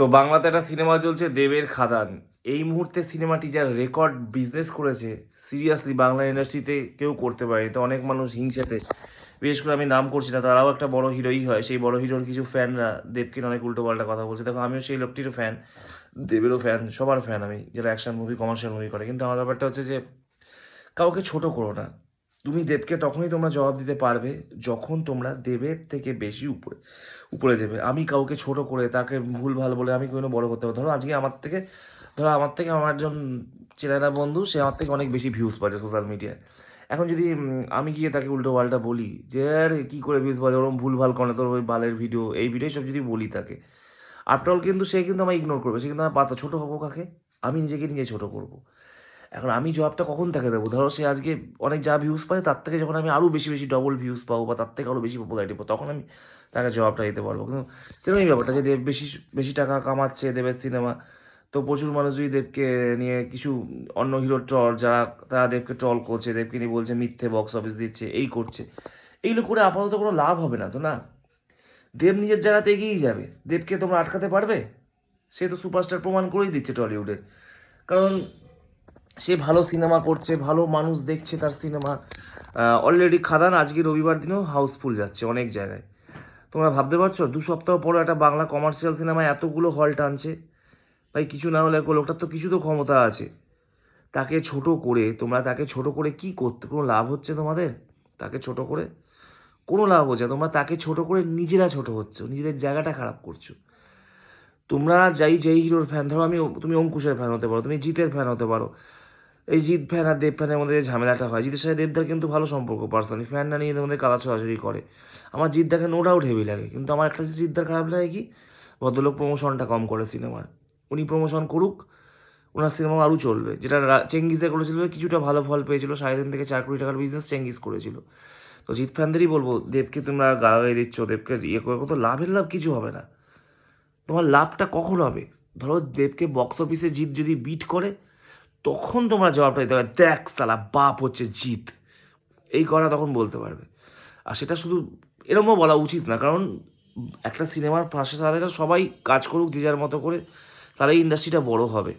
তো বাংলাতে একটা সিনেমা চলছে দেবের খাদান। এই মুহূর্তে সিনেমাটি যা রেকর্ড বিজনেস করেছে সিরিয়াসলি বাংলা ইন্ডাস্ট্রিতে কেউ করতে পারে তো অনেক মানুষ হিংসাতে, বিশেষ করে আমি নাম করছি না, তারাও একটা বড় হিরোই হয়। সেই বড় হিরোর কিছু ফ্যানরা দেবকে অনেক উল্টো পাল্টা কথা বলছে। দেখো, আমিও সেই লোকটিরও ফ্যান দেবেরও ফ্যান সবার ফ্যান আমি, যারা অ্যাকশন মুভি কমার্শিয়াল মুভি করে। কিন্তু আমার ব্যাপারটা হচ্ছে যে, কাউকে ছোট করো না। তুমি দেবকে তখনই তোমরা জবাব দিতে পারবে যখন তোমরা দেবের থেকে বেশি উপরে উপরে যাবে। আমি কাউকে ছোট করে, তাকে ভুল ভালো বলে আমি কোনো বড় করতে পারব ধরো আজকে আমার থেকে, ধরো আমার থেকে আমার একজন চেনারা বন্ধু, সে আমার থেকে অনেক বেশি ভিউজ পাচ্ছে সোশ্যাল মিডিয়ায় এখন যদি আমি গিয়ে তাকে উল্টো পাল্টা বলি যে, আর, কী করে ভিউজ পাচ্ছে? ওরকম ভুল ভালো করে তোর ওই বালের ভিডিও এই ভিডিও সব যদি বলি তাকে। আফটার অল কিন্তু সে কিন্তু আমায় ইগনোর করবে। সে কিন্তু আমার পাতা ছোটো হব কাকে? আমি নিজেকে নিজে ছোটো করব। এখন আমি জবাবটা কখন তাকে দেবো? ধরো সে আজকে অনেক যা ভিউজ পায়, তার থেকে যখন আমি আরও বেশি বেশি ডবল ভিউজ পাবো বা তার থেকে আরও বেশি পপুলারিটি পাবো, তখন আমি তাকে জবাবটা দিতে পারব। কিন্তু সিনেমাই ব্যাপারটা যে দেব বেশি বেশি টাকা কামাচ্ছে, দেবের সিনেমা তো প্রচুর মানুষ যদি দেবকে নিয়ে কিছু অন্য হিরো ট্রল যারা, তারা দেবকে ট্রল করছে, দেবকে নিয়ে বলছে মিথ্যে বক্স অফিস দিচ্ছে, এই করছে, এইগুলো করে আপাতত কোনো লাভ হবে না, তো না? দেব নিজের জায়গাতে এগিয়েই যাবে। দেবকে তোমরা আটকাতে পারবে? সে তো সুপারস্টার প্রমাণ করেই দিচ্ছে টলিউডের। কারণ সে ভালো সিনেমা করছে, ভালো মানুষ দেখছে তার সিনেমা। অলরেডি খাদান আজকে রবিবার দিনেও হাউসফুল যাচ্ছে অনেক জায়গায়। তোমরা ভাবতে পারছ, দু সপ্তাহ পরে একটা বাংলা কমার্শিয়াল সিনেমায় এতগুলো হল টানছে। ভাই, কিছু না হলে লোকটার তো কিছু তো ক্ষমতা আছে। তাকে ছোট করে, তোমরা তাকে ছোট করে কি করতে, কোনো লাভ হচ্ছে তোমাদের? তাকে ছোট করে? কোনো লাভ হচ্ছে। তোমরা তাকে ছোট করে নিজেরা ছোট হচ্ছে, নিজেদের জায়গাটা খারাপ করছ। তোমরা যাই, যেই হিরোর ফ্যান ধরো, আমি, তুমি অঙ্কুশের ফ্যান হতে পারো, তুমি জিতের ফ্যান হতে পারো। এই জিৎ ফ্যান আর দেব ফ্যানের মধ্যে যে ঝামেলাটা হয়, জিতের সাথে দেবদার কিন্তু ভালো সম্পর্ক পার্সোনালি ফ্যান না নিয়ে এদের মধ্যে কাদা ছড়াছড়ি করে। আমার জিদ্দাকে নো ডাউট হেভি লাগে, কিন্তু আমার একটা জিদ্দার খারাপ লাগে কি? ভদ্রলোক প্রমোশনটা কম করে সিনেমার উনি প্রমোশন করুক, ওনার সিনেমা আরও চলবে। যেটা চেঙ্গিজে করেছিল, কিছুটা ভালো ফল পেয়েছিল, সাড়ে তিন থেকে চার কোটি টাকার বিজনেস চেঙ্গিজ করেছিল। তো জিৎ ফ্যানদেরই বলব, দেবকে তোমরা গা গায়ে দিচ্ছ, দেবকে ইয়ে করে, তো লাভের লাভ কিছু হবে না। তোমার লাভটা কখন হবে? ধরো দেবকে বক্স অফিসে জিত যদি বিট করে তখন তোমরা জবাবটা দিতে পারবে, দেখ সালা, বাপ হচ্ছে জিত। এই কথা তখন বলতে পারবে। আর সেটা শুধু এরমও বলা উচিত না, কারণ একটা সিনেমার পাশে সাথে সবাই কাজ করুক যে যার মতো করে, তাহলে ইন্ডাস্ট্রিটা বড় হবে।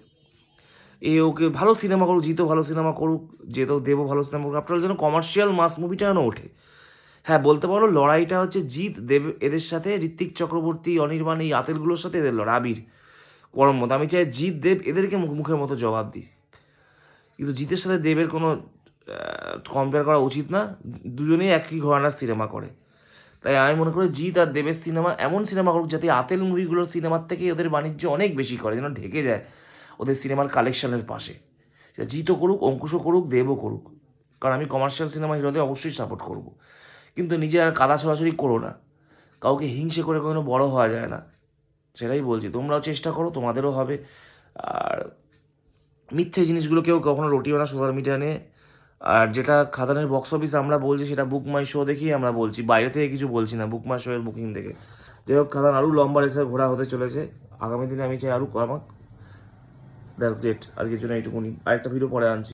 এ ওকে ভালো সিনেমা করুক, জিতও ভালো সিনেমা করুক, যেতেও দেবও ভালো সিনেমা করুক আপনার যেন কমার্শিয়াল মাস মুভিটা যেন ওঠে। হ্যাঁ বলতে পারো লড়াইটা হচ্ছে জিৎ, দেব, এদের সাথে, ঋত্বিক চক্রবর্তী অনির্বাণ এই আতেলগুলোর সাথে এদের লড়াই। আবির গরম মতো। আমি চাই জিৎ, দেব এদেরকে মুখ মুখের মতো জবাব দিই কিন্তু জিতের সাথে দেবের কোনো কম্পেয়ার করা উচিত না। দুজনেই একই ঘরানার সিনেমা করে। তাই আমি মনে করি জিৎ আর দেবের সিনেমা এমন সিনেমা করুক যাতে আতেল মুভিগুলোর সিনেমার থেকে ওদের বাণিজ্য অনেক বেশি করে, যেন ঢেকে যায় ওদের সিনেমার কালেকশনের পাশে। সেটা জিতও করুক, অঙ্কুশও করুক, দেবও করুক। কারণ আমি কমার্শিয়াল সিনেমা হিরোদের অবশ্যই সাপোর্ট করব। কিন্তু নিজে আর কাদা ছড়াছড়ি করো না। কাউকে হিংসে করে কোনো বড় হওয়া যায় না। সেটাই বলছি, তোমরাও চেষ্টা করো, তোমাদেরও হবে। আর মিথ্যে জিনিসগুলো কেউ কখনো রটিও না সোশ্যাল মিডিয়া নিয়ে। আর যেটা খাদানের বক্স অফিস আমরা বলছি, সেটা বুক মাই শো দেখেই আমরা বলছি। বাইরে থেকে কিছু বলছি না বুক মাই শো এর বুকিং থেকে যাই হোক, খাদান আরও লম্বা রেসে ঘোরা হতে চলেছে। আগামী দিনে আমি চাই আরও কমাক দ্যাটস গ্রেট আজকের জন্য এইটুকুনি। আরেকটা ভিডিও পরে আনছি।